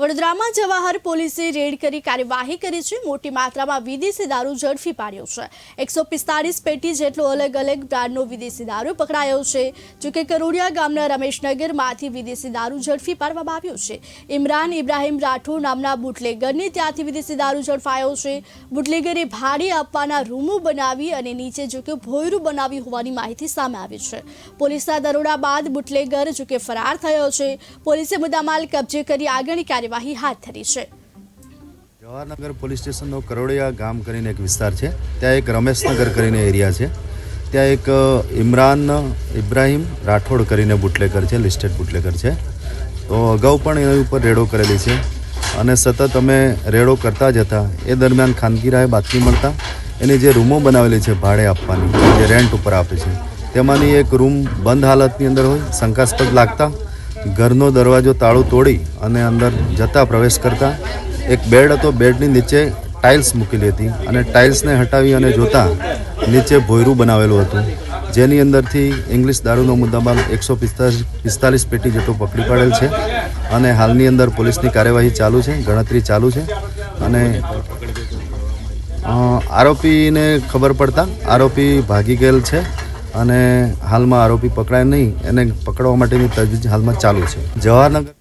વડોદરામાં જવાહર પોલીસે રેડ કરી કાર્યવાહી કરી છે. મોટી માત્રામાં વિદેશી દારૂ ઝડપી પાડ્યો છે. એકસો પિસ્તાળીસ પેટી જેટલો અલગ અલગ બ્રાન્ડનો વિદેશી દારૂ પકડાયો છે. જોકે કરોડિયા ગામના રમેશનગરમાંથી વિદેશી દારૂ ઝડપી પાડવામાં આવ્યો છે. ઇમરાન ઇબ્રાહિમ રાઠોડ નામના બુટલેગરને ત્યાંથી વિદેશી દારૂ ઝડપાયો છે. બુટલેગરે ભાડે આપવાના રૂમો બનાવી અને નીચે જોકે ભોયરું બનાવી હોવાની માહિતી સામે આવી છે. પોલીસના દરોડા બાદ બુટલેગર જોકે ફરાર થયો છે. પોલીસે મુદ્દામાલ કબજે કરી આગળની કાર્યવાહી હાથ ધરી છે. જવાહરનગર પોલીસ સ્ટેશનનો કરોડિયા ગામ કરીને એક વિસ્તાર છે. ત્યાં એક રમેશનગર કરીને એરિયા છે. ત્યાં એક ઇમરાન ઇબ્રાહિમ રાઠોડ કરીને બુટલેકર છે, લિસ્ટેડ બુટલેકર છે. તો અગાઉ પણ એની ઉપર રેડો કરેલી છે. અને સતત અમે રેડો કરતા જ હતા. એ દરમિયાન ખાનગી રાહે બાતમી મળતા એની જે રૂમો બનાવેલી છે ભાડે આપવાની, જે રેન્ટ ઉપર આપે છે. તેમાંની એક રૂમ બંધ હાલતની અંદર હોય, શંકાસ્પદ લાગતા ઘરનો દરવાજો તાળું તોડી અને અંદર જતા પ્રવેશ કરતા એક બેડ હતો. બેડની નીચે ટાઇલ્સ મૂકેલી હતી અને ટાઇલ્સને હટાવી અને જોતા નીચે ભોયરું બનાવેલું હતું. જેની અંદરથી ઇંગ્લિશ દારૂનો મુદ્દામાલ એકસો પિસ્તાલીસ પેટી જેટલો પકડી પાડેલ છે અને હાલની અંદર પોલીસની કાર્યવાહી ચાલુ છે, ગણતરી ચાલુ છે અને આરોપીને ખબર પડતા આરોપી ભાગી ગયેલ છે. અને હાલમાં આરોપી પકડાય નહીં એને પકડવા માટેની તજવીજ હાલમાં ચાલુ છે. જવાહરનગર